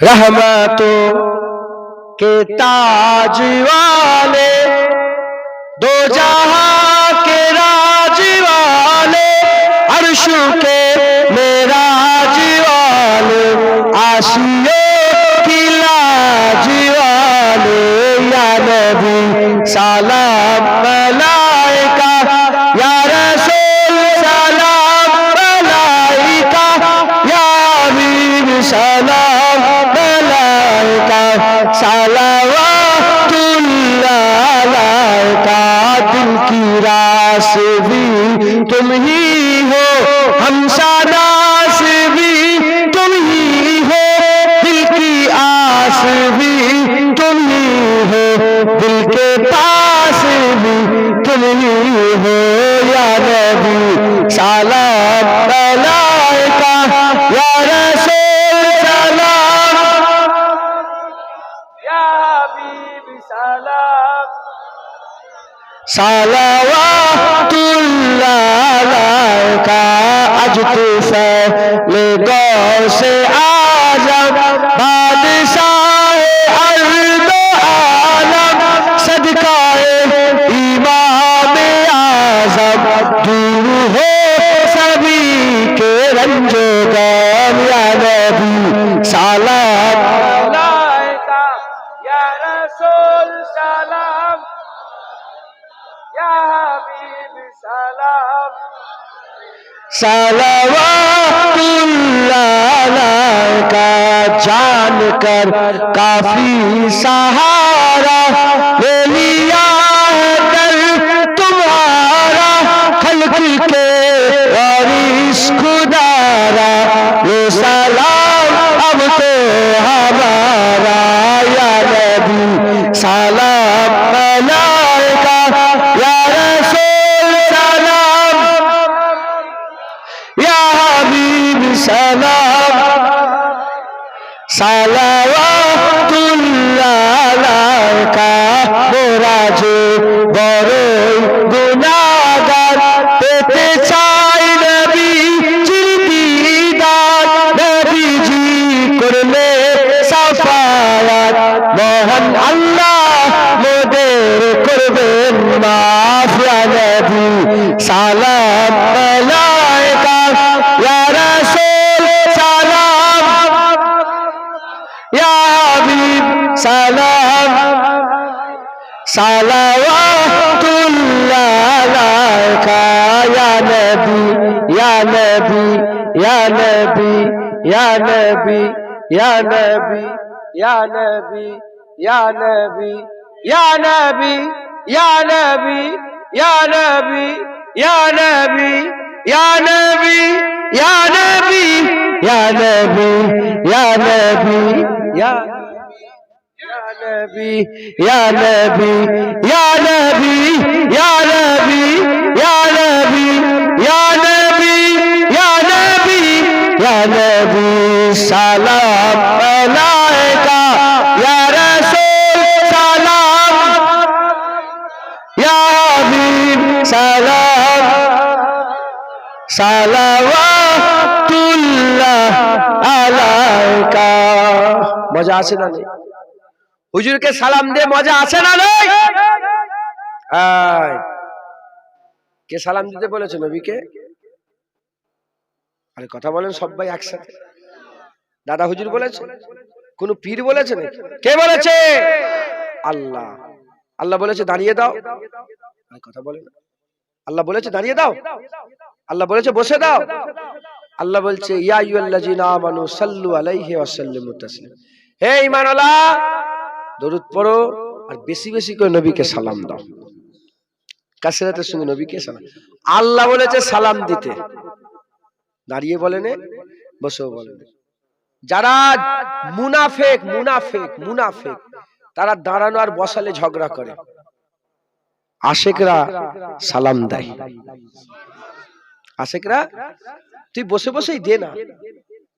رحمتوں کے تاج والے دو جہاں کے راج والے عرشوں کے ही हो दिल के पास भी तुम ही हो या नबी सलाम मलाइका या रसूल सलाम या हबीब सलाम सालावातुल्लाह का अज तू फैले गौ से आजम का जान कर काफी सहारा ले लिया है दर तुम्हारा खल्क के वारिस खुदारा ये सलाम अब तो हमारा kayalar kaya nebi ya nebi ya nebi ya nebi ya nebi ya nebi ya nebi ya nebi ya nebi ya nebi ya nebi ya nebi ya nebi ya nebi ya nebi ya Ya Nabi, Ya Nabi, Ya Nabi, Ya Nabi. সালাম মালাইকা ইয়া রাসূল সালাম। ইয়া হাবিব সালাম। সালাওয়াতুল্লাহ আলাইকা। মজা আছে না নেই? হুজুরকে সালাম দিয়ে মজা আছে না নেই? কে সালাম দিতে বলেছে নবীকে? আরে কথা বলেন সবাই একসাথে। দাদা হুজুর বলেছে? কোন পীর বলেছে কে বলেছে? আল্লাহ। আল্লাহ বলেছে দাঁড়িয়ে দাও। কথা বলেন আল্লাহ বলেছে দাঁড়িয়ে দাও। আল্লাহ বলেছে বসে দাও। আল্লাহ বলছে ইয়া আইয়ুহাল্লাযিনা আমানু সাল্লু আলাইহি ওয়া সাল্লিমু তাসলিম। হে ঈমানওয়ালা দরুদ পড়ো আর বেশি বেশি করে নবীকে সালাম দাও। কাসরাতের সঙ্গে নবীকে সালাম। আল্লাহ বলেছে সালাম দিতে। দাঁড়িয়ে বলেনে বসেও বলেন যারা মুনাফেক মুনাফেক মুনাফেক, তারা দাঁড়ানো আর বসালে ঝগড়া করে। আশেকরা সালাম দেয়। আশেকরা, তুই বসে বসেই দে না।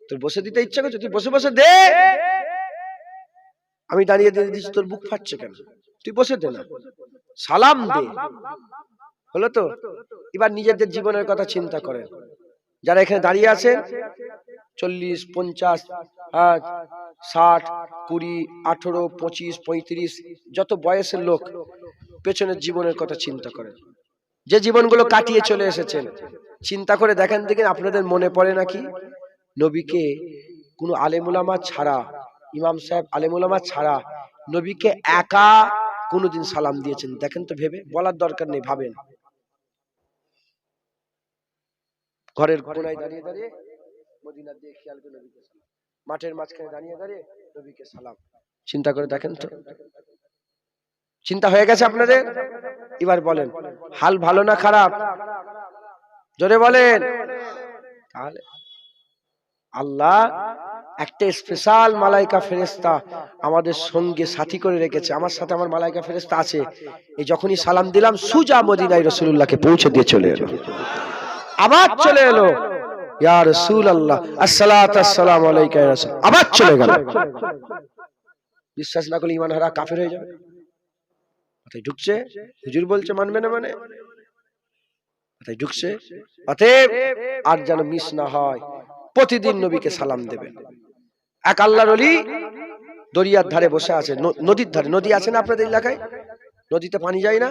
তোর বসে দিতে ইচ্ছা করছে, তুই বসে বসে দে। আমি দাঁড়িয়ে দিয়ে দিচ্ছি, তোর বুক ফাটছে কেন? তুই বসে দে না। সালাম দে। হলো তো? এবার নিজেদের জীবনের কথা চিন্তা করেন। যারা এখানে দাঁড়িয়ে আছেন চল্লিশ, পঞ্চাশ ষাট, কুড়ি, আঠেরো, পঁচিশ, পঁয়ত্রিশ, যত বয়সের লোক পেছনের জীবনের কথা চিন্তা করেন যে জীবনগুলো কাটিয়ে চলে এসেছেন, চিন্তা করে দেখেন দেখেন আপনাদের মনে পড়ে নাকি? নবীকে কোনো আলেমুলামা ছাড়া, ইমাম সাহেব আলেমুলামা ছাড়া নবীকে একা কোনোদিন সালাম দিয়েছেন? দেখেন তো ভেবে, বলার দরকার নেই, ভাবেন। ঘরের কোনায় দাঁড়িয়ে দাঁড়িয়ে মদিনার দিয়ে খেয়াল করে নবীকে সালাম। মাঠের মাঝখানে দাঁড়িয়ে দাঁড়িয়ে নবীকে সালাম। চিন্তা করে দেখেন তো। চিন্তা হয়ে গেছে আপনাদের? এবার বলেন হাল ভালো না খারাপ? জোরে বলেন। তাহলে আল্লাহ একটা স্পেশাল মালাইকা ফেরেস্তা আমাদের সঙ্গে সাথী করে রেখেছে। আমার সাথে আমার মালাইকা ফেরেস্তা আছে। এই যখনই সালাম দিলাম সুজা মদিনায় রসুল্লাহকে পৌঁছে দিয়ে চলে এলো। আবার চলে এলো। আল্লাহ বিশ্বাস না করলে ইমান হারা কাফের হয়ে যাবে। মাথায় ঢুকছে, হুজুর বলছে, মানবে না মানে? মাথায় ঢুকছে আর যেন মিস না হয়, প্রতিদিন নবীকে সালাম দেবে। এক আল্লাহর অলি দরিয়ার ধারে বসে আছে নদীর ধারে, নদী আছে না আপনাদের এলাকায়? নদীতে পানি যায় না?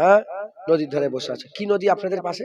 হ্যাঁ? নদীর ধারে বসে আছে। কি নদী আপনাদের পাশে?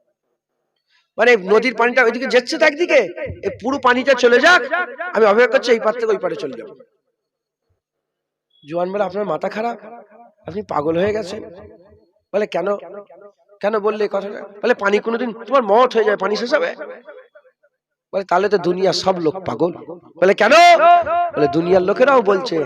মানে নদীর পানিটা ওইদিকে যাচ্ছে তো একদিকে এই পুরো পানিটা চলে যাক, আমি অপেক্ষা করছি এই পার থেকে ওই পারে চলে যাব। জোয়ান বলে, আপনার মাথা খারাপ? আপনি পাগল হয়ে গেছেন? বলে, কেন? কেন বললে কথাটা? বলে, পানি কোনোদিন, তোমার মত হয়ে যায় পানি শেষ হবে? বলে, তাহলে তো দুনিয়া সব লোক পাগল। বলে, কেন? বলে, দুনিয়ার লোকেরাও বলছে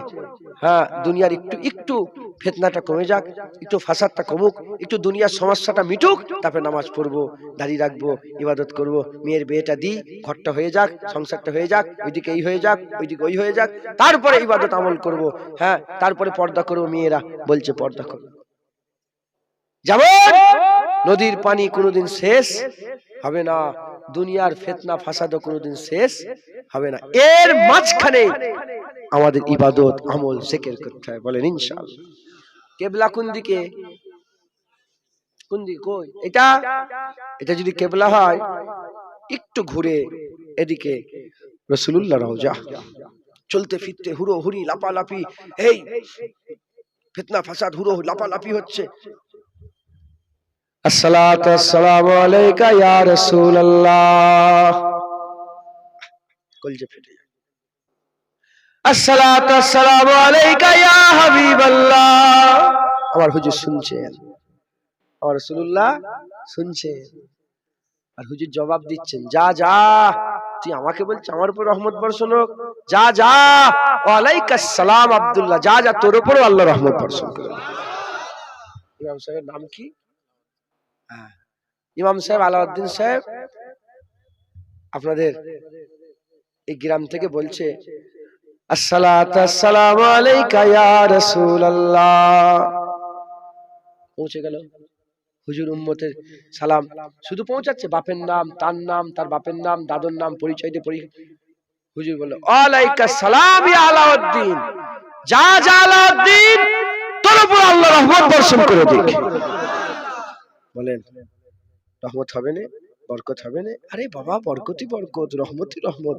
হ্যাঁ দুনিয়ার একটু একটু ফেতনাটা কমে যাক, একটু ফাসাদটা কমুক, একটু দুনিয়ার সমস্যাটা মিটুক, তারপরে নামাজ পড়ব, দাঁড়িয়ে রাখব, ইবাদত করব, মেয়ের বিয়েটা দিই, ঘরটা হয়ে যাক, সংসারটা হয়ে যাক, ওইদিকে এই হয়ে যাক, ওইদিকে ওই হয়ে যাক, তারপরে ইবাদত আমল করব হ্যাঁ তারপরে পর্দা করব, মেয়েরা বলছে পর্দা করব যেমন নদীর পানি কোনোদিন শেষ হবে না দুনিয়ার ফেতনা ফাসাদও কোনোদিন শেষ হবে না। এর মাঝখানে আমাদের ইবাদত আমল সেকের করতে হয় বলেন ইনশাআল্লাহ। কেবলা কোন দিকে? কোন দিকে? কই? এটা? এটা যদি কেবলা হয় একটু ঘুরে এদিকে। রসুল্লাহ রওজা চলতে ফিরতে হুড়ো হুড়ি লাপালাপি। এই ফিতনা ফাসাদ হুড়ো লাপালাপি হচ্ছে। আসসালাতু আসসালামু আলাইকা ইয়া রাসূলুল্লাহ কলজে ফেটে যায় আসসালাতু আসসালামু আলাইকা ইয়া হাবিবাল্লাহ আমার হুজুর শুনছেন আমার রাসূলুল্লাহ শুনছেন আর হুজুর জবাব দিচ্ছেন যা যা তুই আমাকে বলছিস আমার উপর রহমত বর্ষণ হোক যা যা ওয়ালাইকাস সালাম আব্দুল্লাহ যা যা তোর উপরও আল্লাহ রহমত বর্ষণ করুন ইমাম সাহেবের নাম কি হ্যাঁ। ইমাম সাহেব, আলাউদ্দিন সাহেব আপনাদের এই গ্রাম থেকে বলছে পৌঁছে গেল। হুজুর উম্মতের সালাম। শুধু পৌঁছাচ্ছে, বাপের নাম, তার নাম, তার বাপের নাম, দাদুর নাম পরিচয় দিয়ে পরি, হুজুর বলল আলাইকা সালাম আলাউদ্দিন। যা যা আলাউদ্দিন, তোর উপর আল্লাহ বর্ষণ করে দিক। বলেন, রহমত হবে না, বরকত হবে না। আরে বাবা বরকতি বরকত, রহমতই রহমত।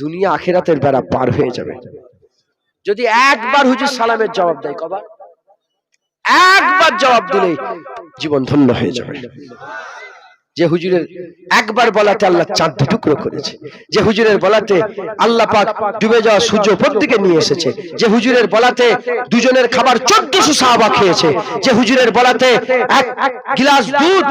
দুনিয়া আখেরাতের বেড়া পার হয়ে যাবে। যদি একবার হুজুর সালামের জবাব দেয়, কবার? একবার জবাব দিলেই জীবন ধন্য হয়ে যাবে। যে হুজুরের একবার বলাতে আল্লাহ চাঁদ টুকরো করেছে। যে হুজুরের বলাতে আল্লাহ পাক ডুবে যাওয়া সূর্য উপর দিকে নিয়ে এসেছে। যে হুজুরের বলাতে দুজনের খাবার চোদ্দশো সাহাবা খেয়েছে। যে হুজুরের বলাতে এক গিলাস দুধ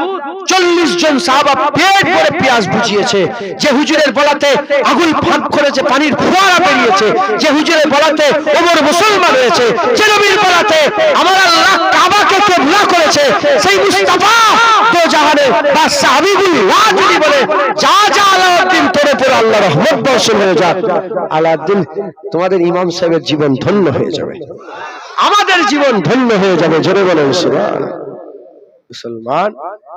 চল্লিশ জন সাহাবা পেট ভরে পেঁয়াজ বুঝিয়েছে যে হুজুরের বলাতে আগুন ফাঁক করেছে, পানির ফোয়ারা বেরিয়েছে। যে হুজুরের বলাতে ওমর মুসলমান হয়েছে। যে নবীর বলাতে আমার আল্লাহ করেছে সেই মুস্তাফা হাবিবুল্লাহ যদি বলে, যা যা রহমত বর্ষণ হয়ে যাক। তোমাদের ইমাম সাহেবের জীবন ধন্য হয়ে যাবে। আমাদের জীবন ধন্য হয়ে যাবে, জোরে বলেন মুসলমান,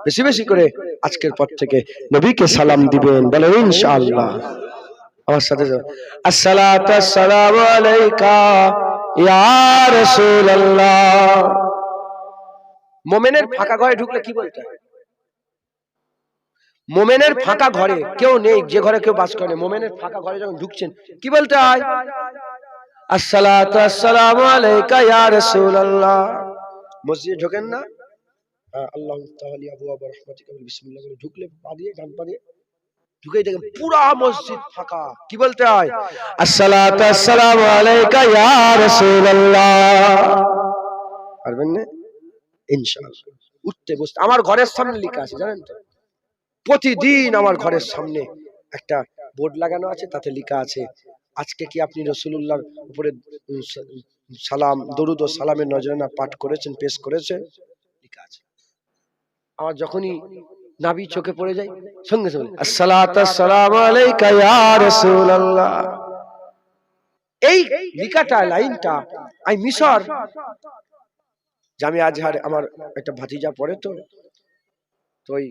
বেশি বেশি করে আজকের পর থেকে নবীকে সালাম দিবেন, বলেন ইনশাআল্লাহ। আমার সাথে। আসসালাতু আলাইকা ইয়া রাসূলুল্লাহ। মোমেনের ফাঁকা ঘরে ঢুকলে কি বলতে? হয় মোমেনের ফাঁকা ঘরে কেউ নেই যে ঘরে কেউ বাস করে মোমেনের ফাঁকা ঘরে যখন ঢুকছেন কি বলতে হয়? আসসালাতু আসসালামু আলাইকা ইয়া রাসূলুল্লাহ। মসজিদে ঢোকেন না? হ্যাঁ, আল্লাহু তাআলা আবু আবু রহমাতিকা বিসমিল্লাহ বলে ঢুকলে পা দিয়ে ডান পা দিয়ে ঢুকেই দেখেন পুরা মসজিদ ফাঁকা। কি বলতে হয়? আসসালাতু আসসালামু আলাইকা ইয়া রাসূলুল্লাহ। পারবেন না? উঠতে বসতে। আমার ঘরের সামনে লেখা আছে, জানেন তো? প্রতিদিন আমার ঘরের সামনে একটা বোর্ড লাগানো আছে, তাতে লেখা আছে, আজকে কি আপনি রসুল্লাহর উপরে সালাম, দরুদ ও সালামের নজরানা পাঠ করেছেন, পেশ করেছেন? লেখা আছে। আমার যখনই নাবি চোখে পড়ে যায়, সঙ্গে সঙ্গে আসসালামু এই লেখাটা, লাইনটা আমি মিশর জামি আজহার আমার একটা ভাতিজা পড়ে তো তো ওই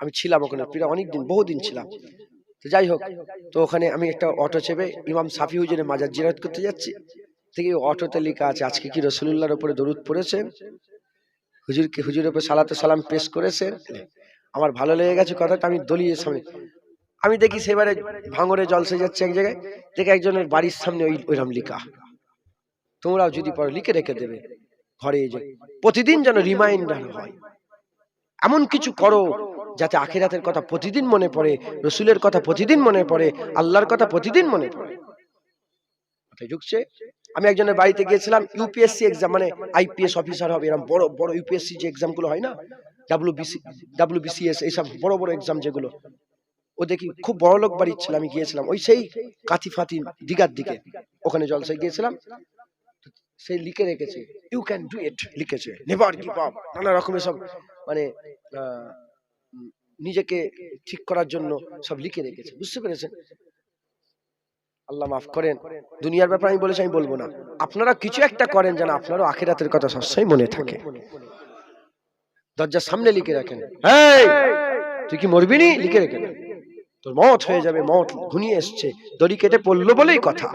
আমি ছিলাম ওখানে প্রায় অনেকদিন, বহুদিন ছিলাম। তো যাই হোক, তো ওখানে আমি একটা অটো চেপে ইমাম সাফি হুজুরের মাজার জিরাত করতে যাচ্ছি। থেকে অটোতে লেখা আছে, আজকে কি রসুল্লাহর উপরে দরুদ পড়েছেন হুজুরকে, হুজুরের উপরে সালাতে সালাম পেশ করেছেন আমার ভালো লেগে গেছে কথাটা, আমি দলিয়ে সামনে আমি দেখি সেবারে ভাঙরে জলসে যাচ্ছে এক জায়গায়, দেখে একজনের বাড়ির সামনে ওই ওইরকম লিখা। তোমরাও যদি পড়ো, লিখে রেখে দেবে। ঘরে যে প্রতিদিন যেন রিমাইন্ডার হয়। এমন কিছু করো যাতে আখিরাতের কথা প্রতিদিন মনে পড়ে রসুলের কথা প্রতিদিন মনে পড়ে আল্লাহর কথা প্রতিদিন মনে পড়ে। ঢুকছে আমি একজনের বাড়িতে গিয়েছিলাম ইউপিএসসি এক্সাম মানে আইপিএস অফিসার হবে এরকম বড় বড় ইউপিএসসি যে এক্সামগুলো হয় না? ডাব্লিউবিসি ডাব্লিউবিসিএস এইসব বড় বড় এক্সাম যেগুলো। ও দেখি খুব বড় লোক বাড়ির ছিল আমি গিয়েছিলাম। ওই সেই কাতি ফাতি দিঘার দিকে। ওখানে জলসায় গিয়েছিলাম। সে লিখে রেখেছে। ইউ ক্যান ডু ইট লিখেছে। নেভার গিভ আপ নানা রকমের সব মানে নিজেকে ঠিক করার জন্য সব লিখে রেখেছে। বুঝতে পেরেছেন? আল্লাহ মাফ করেন। দুনিয়ার ব্যাপারে আমি বলেছি আমি বলব না। আপনারা কিছু একটা করেন যেন আপনারও আখেরাতের কথা সবসময় মনে থাকে। দরজার সামনে লিখে রাখেন। তুই কি মরবি নি? লিখে রেখে তোর মত হয়ে যাবে মত ঘুনিয়ে এসছে। দড়ি কেটে পড়ল বলেই কথা।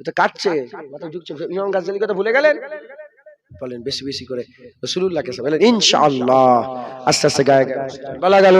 এটা কাটছে, মাথা ঢুকছে ইমাম গাজ্জালি কথা ভুলে গেলেন। বলেন, বেশি বেশি করে রসুল্লাহকে বলেন ইনশাআল্লাহ। আস্তে আস্তে গায়ে গেল